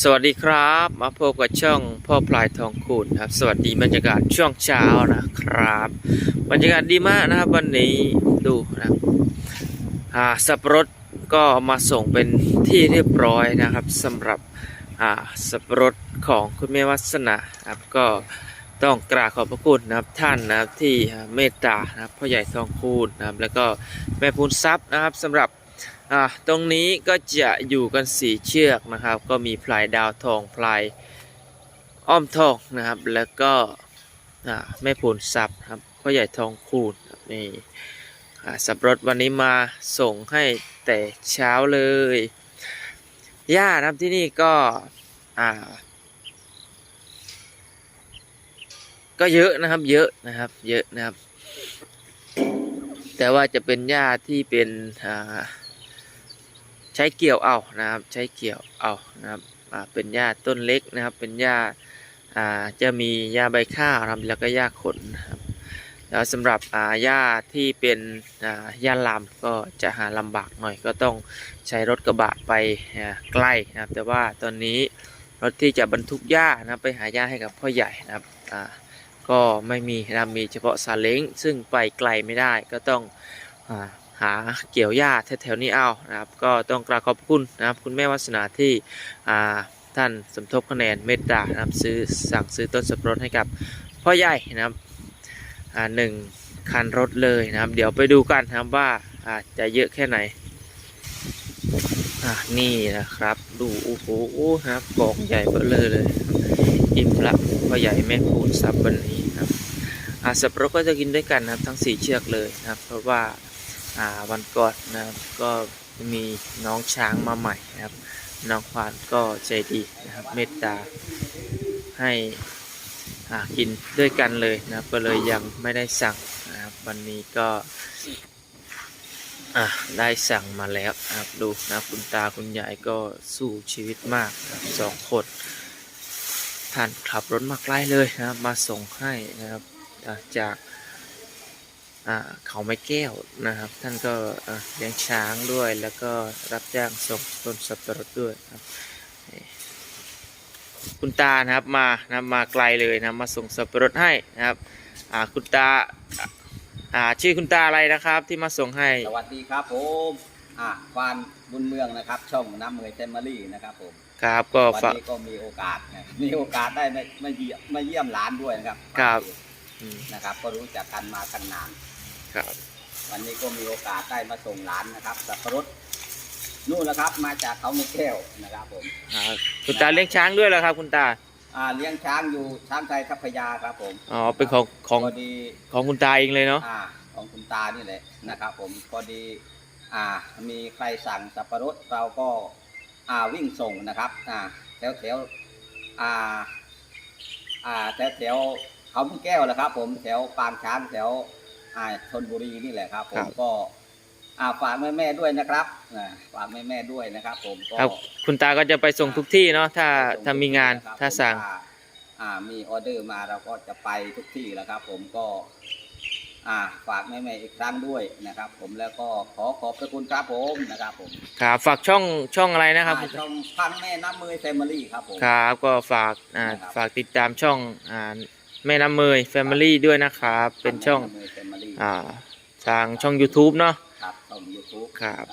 สวัสดีครับ มาพบกับช่องพ่อพลายทองคูณนครับ สวัสดีบรรยากาศช่วงเช้านะครับ บรรยากาศดีมากนะครับ วันนี้ดูนะครับอ่าสับปะรดก็มาส่งเป็นที่เรียบร้อยนะครับสำหรับอ่าสับปะรดของคุณแม่วัสนาครับ ก็ต้องกราบขอบพระคุณนะครับท่านนะครับที่เมตตานะครับพ่อใหญ่ทองคูณนะครับ แล้วก็แม่พูนทรัพย์นะครับสำหรับ อ่าตรงนี้ก็จะอยู่กันสีเชือกนะครับ ก็มีพลายดาวทองพลายอ้อมทองนะครับ แล้วก็อ่าแม่ปูนซับครับพ่อใหญ่ทองคูณครับนี่อ่าสับรถวันนี้มาส่งให้แต่เช้าเลยย่านะครับที่นี่ก็อ่าก็เยอะนะครับเยอะนะครับเยอะนะครับ แต่ว่าจะเป็นหญ้าที่เป็นอ่า ช้เกี่ยวเอานะครับใช้เกี่ยวเอานะครับเป็นหญ้าต้นเล็กนะครับ เป็นหญ้าจะมีหญ้าใบข้าวนะครับแล้วก็หญ้าขนนะครับแล้วสำหรับหญ้าที่เป็นหญ้าลามก็จะหาลำบากหน่อยก็ต้องใช้รถกระบะไปใกล้นะครับ แต่ว่าตอนนี้รถที่จะบรรทุกหญ้านะไปหาหญ้าให้กับพ่อใหญ่นะครับก็ไม่มีนะมีเฉพาะซาเล้งซึ่งไปไกลไม่ได้ก็ต้อง หาเกี่ยวหญ้าแถวๆนี้เอานะครับ ก็ต้องกราบขอบคุณนะครับ คุณแม่วัสนาที่ท่านสมทบคะแนนเมตตานะครับซื้อสั่งซื้อต้นสับปะรดให้กับพ่อใหญ่นะครับหนึ่งคันรถเลยนะครับ เดี๋ยวไปดูกันนะครับว่าอาจะเยอะแค่ไหนอ่านี่นะครับ ดูโอ้โหนะครับกองใหญ่เบ้อเลยเลย อิ่มละพ่อใหญ่แม่คูณสับวันนี้นะครับอ่าสับปะรดก็จะกินด้วยกันนะครับ ทั้งสี่เชือกเลยนะครับ เพราะว่า อ่าวันก่อนนะครับก็มีน้องช้างมาใหม่นะครับ น้องควานก็ใจดีนะครับ เมตตาให้อ่ากินด้วยกันเลยนะครับ ก็เลยยังไม่ได้สั่งนะครับ วันนี้ก็อ่าได้สั่งมาแล้วนะครับดูนะคุณตาคุณยายก็สู้ชีวิตมากนะครับสองคนท่านขับรถมาใกล้เลยนะครับ มาส่งให้นะครับจาก เขาไม้แก้วนะครับ ท่านก็เอ่อเลี้ยงช้างด้วย แล้วก็รับจ้างส่งต้นสับปะรดด้วยครับนี่คุณตานะครับมานะครับมาไกลเลยนะมาส่งสับปะรดให้นะครับอ่าคุณตาอ่าชื่อคุณตาอะไรนะครับที่มาส่งให้ สวัสดีครับผมอะควานบุญเมืองนะครับ ช่องน้ำเมยเซมมารีนะครับผมครับก็วันฝากนี้ก็มีโอกาสนะมีโอกาสได้มามาเยี่ยมมาเยี่ยมหลานด้วยนะครับครับอืมนะครับ ก็รู้จักกันมากันนาน ครับ วันนี้ก็มีโอกาสได้มาส่งหลานนะครับสับปะรดนู่นนะครับมาจากเขาไม่แก้วนะครับผมอ่าคุณตาเลี้ยงช้างด้วยเหรอครับ คุณตา อ่าเลี้ยงช้างอยู่ช้างไทยทัพพยาครับผมอ๋อ เป็นของของพอดีของคุณตาเองเลยเนาะ อ่าของคุณตานี่แหละนะครับผมพอดีอ่ามีใครสั่งสับปะรดเราก็อ่าวิ่งส่งนะครับอ่าแถวแถวอ่าอ่าแถวแถวเขาพุ่งแก้วแหละครับ ผมแถวปางช้างแถว อ่าชนบุรีนี่แหละครับผมก็อ่าฝากแม่แม่ๆด้วยนะครับอ่าฝากแม่แม่ๆด้วยนะครับ ผมก็ ครับคุณตาก็จะไปส่งทุกที่เนาะถ้าถ้ามีงานครับถ้าสั่งผมอ่ามีออเดอร์มาเราก็จะไปทุกที่แล้วครับ ผมก็ อ่าฝากแม่ๆอีกครั้งด้วยนะครับ ผมแล้วก็ขอขอบพระคุณครับผมนะครับผมครับฝากช่องช่องอะไรนะครับอ่าช่องพังแม่น้ำมือแฟมิลี่ครับผม ครับก็ฝากอ่านะครับ ฝากติดตามช่องอ่าแม่น้ำเมย Family ด้วยนะครับ เป็นช่อง พัแม่น้ำมือแฟมิลี่ อ่าทางช่อง YouTube เนาะครับช่องยูทูบครับ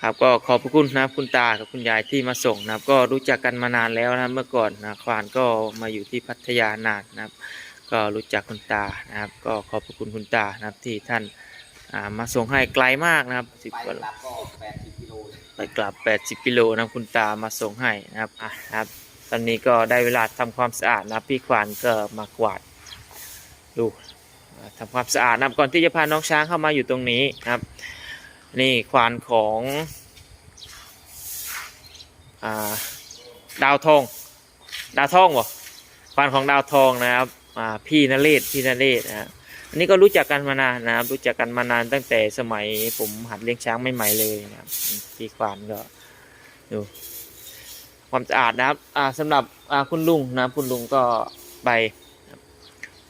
ครับก็ขอบพระคุณนะครับคุณตากับคุณยายที่มาส่งนะครับ ก็รู้จักกันมานานแล้วนะครับเมื่อก่อนนะควานก็มาอยู่ที่พัทยานานนะครับ ก็รู้จักคุณตานะครับ ก็ขอบพระคุณคุณตานะครับที่ท่านอ่ามาส่งให้ไกลมากนะครับสิบไปกว่ากลับก็แปดสิบกิโลไปกลับ 80 กิโลนะครับคุณตามาส่งให้นะครับอะครับ ตอนนี้ก็ได้เวลาทำความสะอาดนะครับพี่ควานก็มากวาดดูอ่า ทำความสะอาดนะครับก่อนที่จะพาน้องช้างเข้ามาอยู่ตรงนี้ครับ นี่ควานของอาดาวทอง ดาวทองวะควานของดาวทองนะครับพี่นเรศพี่นเรศนะอันนี้ก็รู้จักกันมานานนะครับรู้จักกันมานานตั้งแต่สมัยผมหัดเลี้ยงช้างใหม่ๆเลยนะครับพี่ควานก็ดูความสะอาดนะครับอ่าสำหรับคุณลุงนะคุณลุงก็ไป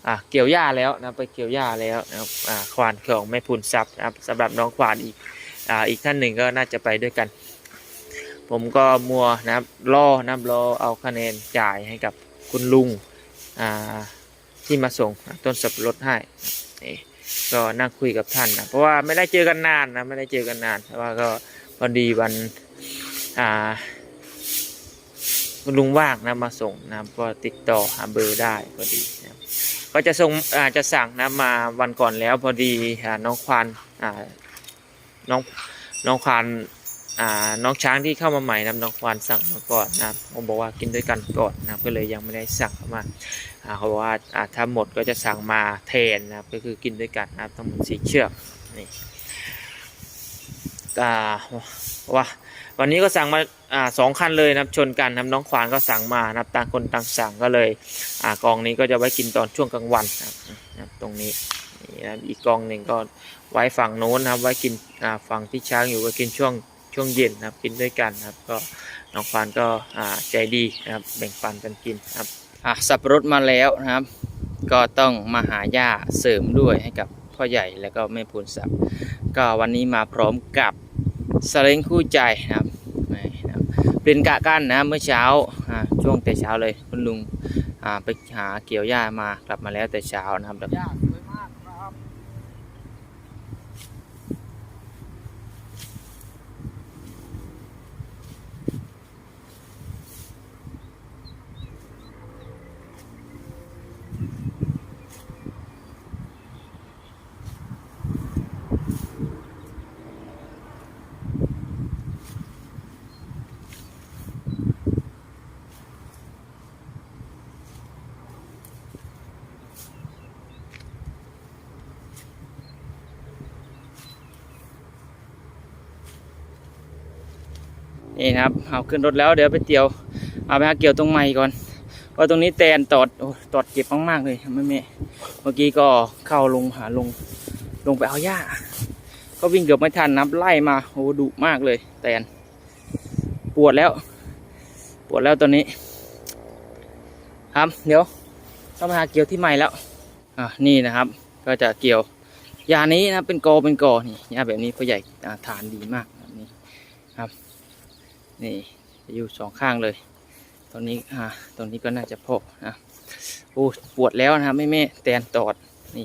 อ่าเกี่ยวหญ้าแล้วนะไปเกี่ยวหญ้าแล้วนะครับอ่าควานของแม่พูนทรัพย์นะครับสำหรับน้องควานอีกอ่าอีกท่านหนึ่งก็น่าจะไปด้วยกัน ผมก็มัวนะครับรอนะครับรอเอาคะแนนจ่ายให้กับคุณลุงอ่าที่มาส่งต้นสับปะรดให้นี่ก็นั่งคุยกับท่านนะเพราะว่าไม่ได้เจอกันนานนะไม่ได้เจอกันนานแต่ว่าก็พอดีวันอ่าคุณลุงว่างนะมาส่งนะก็ติดต่อหาเบอร์ได้พอดีนะ ก็จะส่งอาจะสั่งนะมาวันก่อนแล้วพอดีน้องควานน้องน้องควานน้องช้างที่เข้ามาใหม่นะน้องควานสั่งมาก่อนนะผมบอกว่ากินด้วยกันก่อนนะก็เลยยังไม่ได้สั่งเข้ามาเขาบอกว่าถ้าหมดก็จะสั่งมาแทนนะก็คือกินด้วยกันนะครับทั้งหมดสีเชือกนี่ อ่าว่าวันนี้ก็สั่งมาอ่าสองคันเลยนับชนกันนับน้องควานก็สั่งมานับต่างคนต่างสั่งก็เลยอ่ากองนี้ก็จะไว้กินตอนช่วงกลางวันนะครับตรงนี้นี่นะอีกกองหนึ่งก็ไว้ฝั่งโน้นนะครับไว้กินอ่าฝั่งที่ช้างอยู่ก็กินช่วงช่วงเย็นนะครับกินด้วยกันนะครับ ก็น้องฟานก็อ่าใจดีนะครับแบ่งปันกันกินครับอะสับปะรดมาแล้วนะครับ ก็ต้องมาหาหญ้าเสริมด้วยให้กับพ่อใหญ่แล้วก็แม่พูนสับก็วันนี้มาพร้อมกับ สเล้งคู่ใจนะครับนี่นะครับเป็นกะกันนะเมื่อเช้าช่วงแต่เช้าเลยคุณลุงไปหาเกี่ยวหญ้ามากลับมาแล้วแต่เช้านะครับ นี่นะครับเอาขึ้นรถแล้วเดี๋ยวไปเตี่ยวเอาไปหาเกี่ยวตรงใหม่ก่อนเพราะตรงนี้แตนตอดโอ้ตอดเจ็บมากๆเลยแม่แม่เมื่อกี้ก็เข้าลงหาลงลงไปเอาหญ้าก็วิ่งเกือบไม่ทันนับไล่มาโอ้ดุมากเลยแตนปวดแล้ว ปวดแล้วตอนนี้ครับเดี๋ยวต้องไปหาเกี่ยวที่ใหม่แล้วอะนี่นะครับ ก็จะเกี่ยวยานี้นะเป็นกอเป็นกอนี่ยาแบบนี้พ่อใหญ่อ่าทานดีมากแบบนี้ครับ นี่อยู่สองข้างเลย ตอนนี้อ่าตอนนี้ก็น่าจะพอนะโอ้ปวดแล้วนะครับแม่แม่แตนตอดนี่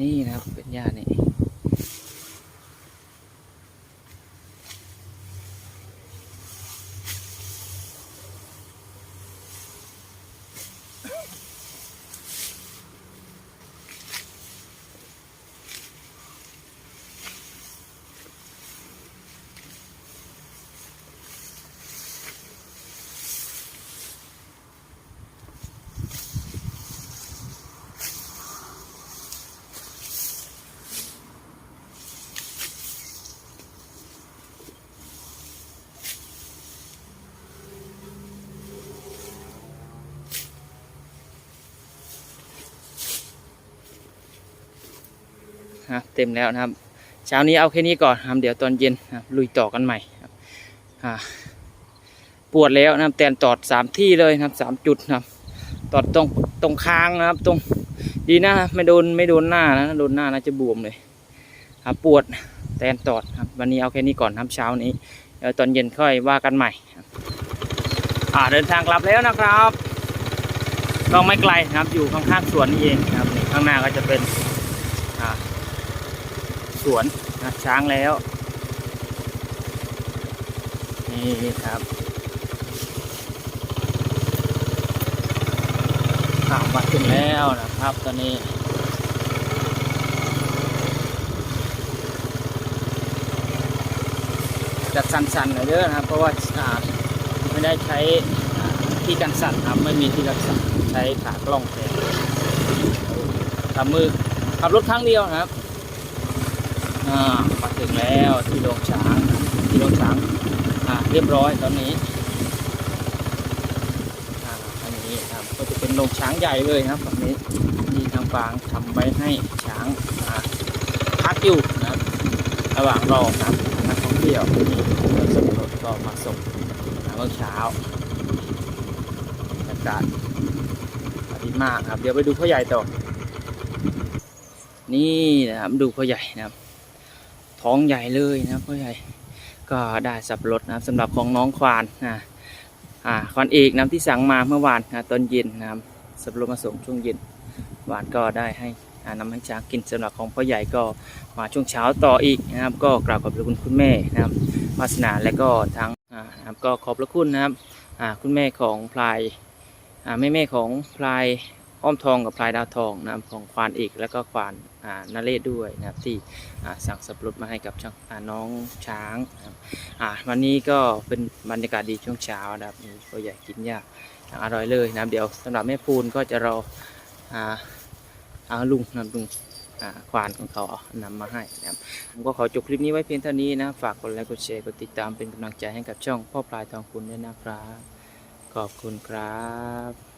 นี่นะครับเป็นหญ้านี่ ครับเต็มแล้วนะครับเช้านี้เอาแค่นี้ก่อนนะครับเดี๋ยวตอนเย็นนะครับลุยต่อกันใหม่ครับปวดแล้วนะครับแตนตอดสามที่เลยนะครับสามจุดนะครับ ตอดตรงตรงคางนะครับ ตรงดีนะไม่โดนไม่โดนหน้านะโดนหน้าน่าจะบวมเลยครับปวดแตนตอดครับ วันนี้เอาแค่นี้ก่อนครับเช้านี้เดี๋ยวตอนเย็นค่อยว่ากันใหม่อ่าเดินทางกลับแล้วนะครับก็ไม่ไกลนะครับอยู่ข้างๆสวนนี่เองครับข้างหน้าก็จะเป็น สวนนะช้างแล้ว นี่ครับข่าวมาถึงแล้วนะครับตอนนี้จัดสั่นๆหน่อยเด้อนะครับ เพราะว่าไม่ได้ใช้ที่กันสั่นครับไม่มีที่กันสั่นใช้ขากล้องแทนทำมือขับรถครั้งเดียวนะครับ มาถึงแล้วที่โรงช้างที่โรงช้างเรียบร้อยตอนนี้อันนี้ครับก็จะเป็นโรงช้างใหญ่เลยครับฝั่งนี้ที่ทางฟางทำไว้ให้ช้างพักอยู่นะระหว่างรอครับนักท่องเที่ยวที่เดินสำรวจก็มาส่งเมื่อเช้าบรรยากาศดีมากครับ เดี๋ยวไปดูพ่อใหญ่ต่อ นี่นะครับดูพ่อใหญ่นะครับ ท้องใหญ่เลยนะพ่อใหญ่ก็ได้สับรดนะครับสำหรับของน้องควานนะอ่าควานเอกนะครับที่สั่งมาเมื่อวานนะตอนเย็นนะครับสับรดมาส่งช่วงเย็นหวานก็ได้ให้อ่านำให้ช้างกินสำหรับของพ่อใหญ่ก็มาช่วงเช้าต่ออีกนะครับ ก็กราบขอบพระคุณคุณแม่นะครับวาสนาและก็ทางอ่านะครับก็ขอบพระคุณนะครับอ่าคุณแม่ของพลายอ่าแม่แม่ของพลาย อ้อมทองกับพลายดาวทองนะครับของควานเอกแล้วก็ควานอ่านเรศด้วยนะครับที่อ่าสั่งสับปะรดมาให้กับช่างอ่าน้องช้างนะอ่าวันนี้ก็เป็นบรรยากาศดีช่วงเช้านะครับนี่ก็อยากกินยากอร่อยเลยนะเดี๋ยวสำหรับแม่พูนก็จะรออ่าเอาลุงนะลุงอ่าควานของเขาเอานำมาให้นะครับผมก็ขอจบคลิปนี้ไว้เพียงเท่านี้นะฝากกดไลค์กดแชร์กดติดตามเป็นกำลังใจให้กับช่องพ่อปลายทองคุณด้วยนะครับ ขอบคุณครับ